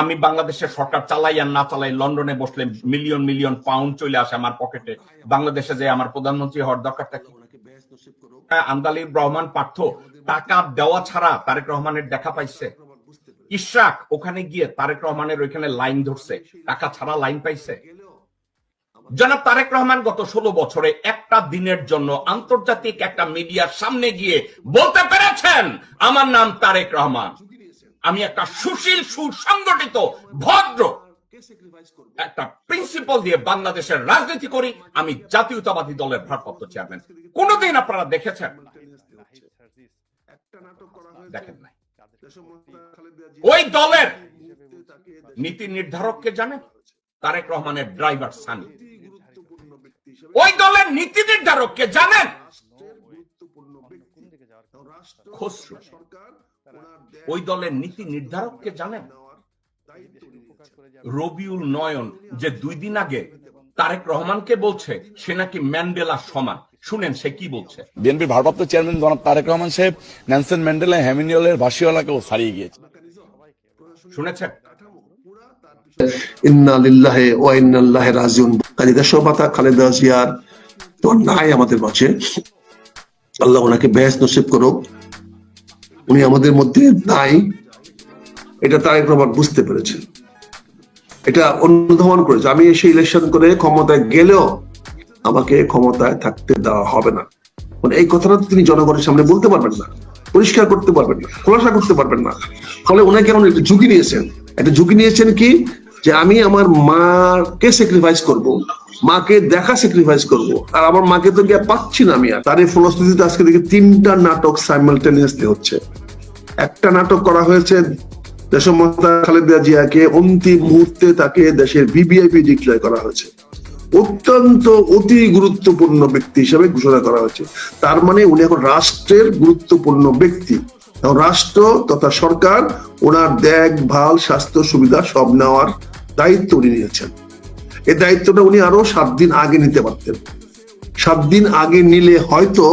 আমি বাংলাদেশের সরকার চালাই আর না চালাই, লন্ডনে বসলে মিলিয়ন মিলিয়ন পাউন্ড চলে আসে আমার পকেটে বাংলাদেশে যে আমার প্রধানমন্ত্রী হওয়ার দরকারটা কি? আন্দালিব রহমান পার্থ টাকা দেওয়া ছাড়া তারেক রহমানের দেখা পাইছে। ইশরাক ওখানে গিয়ে তারেক রহমানের ওইখানে লাইন ধরছে, টাকা ছাড়া লাইন পাইছে। জনাব তারেক রহমান গত ষোলো বছরে একটা দিনের জন্য আন্তর্জাতিক একটা মিডিয়ার সামনে গিয়ে বলতে পেরেছেন, আমার নাম তারেক রহমান। আমি একটা সুশীল, সুসংগঠিত, ভদ্র একটা প্রিন্সিপাল দিয়ে বাংলাদেশের রাজনীতি করি, আমি জাতীয়তাবাদী দলের ভারপ্রাপ্ত চেয়ারম্যান কোনদিন আপনারা দেখেছেন? দেখেন নাই। ওই দলের নীতি নির্ধারককে জানেন? তারেক রহমানের ড্রাইভার সানি ওই দলের নীতি নির্ধারককে জানেন? খসরু। ওই দলের নীতি নির্ধারককে জানেন? রবিউল নয়ন যে দুই দিন আগে তারেক রহমানকে বলছে সে নাকি ম্যান্ডেলা সমান। শুনেন সে কি বলছে? বিএনপির ভারপ্রাপ্ত চেয়ারম্যান জনাব তারেক রহমান সাহেব ন্যানসন ম্যান্ডেলা হ্যামিনিয়লের ভাসিওয়ালাকেও ছাড়িয়ে গিয়েছে। শুনেছেন? ইন্না লিল্লাহে ওয়া ইন্না ইলাইহি রাজিউন। কাজী দেশমাতা খালেদা জিয়ার তো নাই আমাদের মাঝে। আল্লাহ ওনাকে বেহেস নসিব করুক। উনি আমাদের মধ্যে নাই। এটা তারেক রহমান বুঝতে পেরেছেন। এটা অনুধাবন করেছে। আমি এসে ইলেকশন করে ক্ষমতায় গেলেও আমাকে ক্ষমতায় থাকতে দেওয়া হবে না। মানে এই কথাটা তিনি জনগণের সামনে বলতে পারবেন না, পরিষ্কার করতে পারবেন না, খোলাসা করতে পারবেন না। ফলে ওনাকে এমন একটা ঝুঁকি নিয়েছেন। একটা ঝুঁকি নিয়েছেন কি? যে আমি আমার মাকে স্যাক্রিফাইস করব, মাকে দেখা স্যাক্রিফাইস করব, আর আমার মাকে তো গিয়ে পাচ্ছি না আমি আর। তার এই ফলশ্রুতিতে আজকে দেখি তিনটা নাটক সাইমালটেনিয়াসলি হচ্ছে। একটা নাটক করা হয়েছে দেশমাতা খালেদা জিয়াকে, অন্তিম মুহূর্তে তাকে দেশের ডিক্লেয়ার করা হয়েছে। অত্যন্ত অতি গুরুত্বপূর্ণ ব্যক্তি হিসেবে ঘোষণা করা হয়েছে। তার মানে উনি এখন রাষ্ট্রের গুরুত্বপূর্ণ ব্যক্তি। রাষ্ট্র তথা সরকার, ওনার দেখভাল, স্বাস্থ্য সুবিধা সব নেওয়ার দায়িত্ব উনি নিয়েছেন। এই দায়িত্বটা উনি আরও সাত দিন আগে নিতে পারতেন। সাত দিন আগে নিলে হয়তো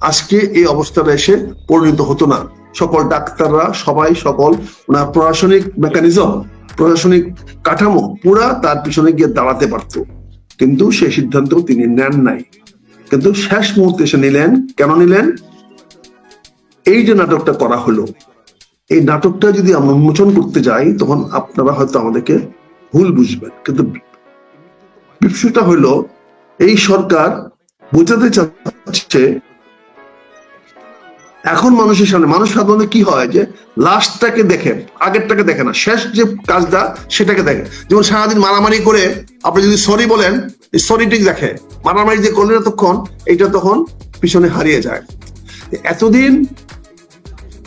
আজকে এই অবস্থাটা এসে পরিণত হতো না। সকল ডাক্তাররা, সবাই সকল ওনার প্রশাসনিক মেকানিজম প্রশাসনিক কাঠামো পুরা তার পিছনে গিয়ে দাঁড়াতে পারত। কিন্তু সেই সিদ্ধান্ত তিনি নেন নাই। কিন্তু শেষ মুহূর্তে এসে নিলেন। কেন নিলেন? এই যে নাটকটা করা হলো, এই নাটকটা যদি আমরা উন্মোচন করতে যাই, তখন আপনারা হয়তো আমাদেরকে ভুল বুঝবেন। কিন্তু বিষয়টা হলো এই সরকার বোঝাতে চাচ্ছে, এখন মানুষের সামনে, মানুষ সাধারণত কি হয় যে লাস্টটাকে দেখে আগেরটাকে দেখে না, শেষ যে কাজটা, সেটাকে দেখে যেমন সারাদিন মারামারি করে, আপনি যদি সরি বলেন সরিটি দেখে, মারামারি যে করলেন তখন এটা তখন পিছনে হারিয়ে যায়। এতদিন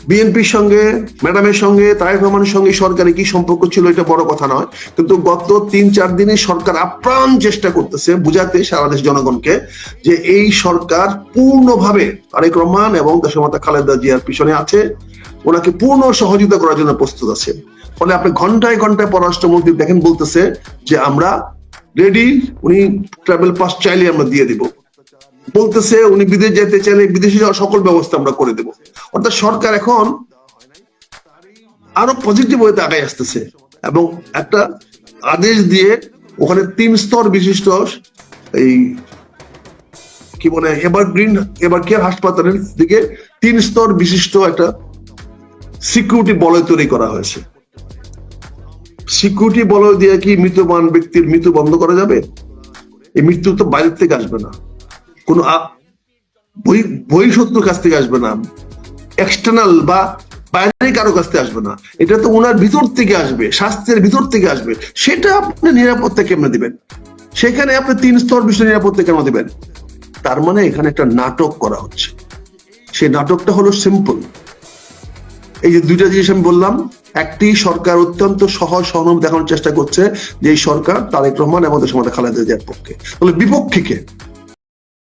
বিএনপির সঙ্গে, ম্যাডামের সঙ্গে, তারেক রহমানের সঙ্গে সরকারের কি সম্পর্ক ছিল এটা বড় কথা নয়। কিন্তু গত তিন, চার দিনে সরকার আপ্রাণ চেষ্টা করতেছে বুঝাতে সারা দেশ জনগণকে যে এই সরকার পূর্ণভাবে তারেক রহমান এবং দেশমাতা খালেদা জিয়ার পিছনে আছে। ওনাকে পূর্ণ সহযোগিতা করার জন্য প্রস্তুত আছে। ফলে আপনি ঘন্টায় ঘন্টায় পররাষ্ট্রমন্ত্রী দেখেন বলতেছে যে আমরা রেডি, উনি ট্রাভেল পাস চাইলে আমরা দিয়ে দিব। বলতেছে, উনি বিদেশ যেতে চাইলে বিদেশে যাওয়ার সকল ব্যবস্থা আমরা করে দেব। অর্থাৎ সরকার এখন আরও পজিটিভ ওয়েতে আগায় আসতেছে এবং একটা আদেশ দিয়ে ওখানে তিন স্তর বিশিষ্ট এই কি বলে এবার গ্রিন এবার কেয়ার হাসপাতালের দিকে তিন স্তর বিশিষ্ট একটা সিকিউরিটি বলয় তৈরি করা হয়েছে। সিকিউরিটি বলয় দিয়ে কি মৃত্যুবান ব্যক্তির মৃত্যু বন্ধ করা যাবে? এই মৃত্যু তো বাইরের থেকে আসবে না। কোন বহিঃশত্রুর কাছ থেকে আসবে না। এক্সটার্নাল বা বাইরে কারও কাছ থেকে আসবে না। এটা তো ওনার ভিতর থেকে আসবে স্বাস্থ্যের ভিতর থেকে আসবে। সেটা আপনি নিরাপত্তা কেমনে দিবেন? সেখানে আপনি তিন স্তর বিষয় নিরাপত্তা কেন দিবেন? তার মানে এখানে একটা নাটক করা হচ্ছে। সেই নাটকটা হলো সিম্পল এই যে দুইটা জিনিস আমি বললাম, একটি সরকার অত্যন্ত সহজ সহনম দেখানোর চেষ্টা করছে যে এই সরকার তারেক রহমান এবং দেশের খালেদা জিয়ার পক্ষে। তাহলে বিপক্ষীকে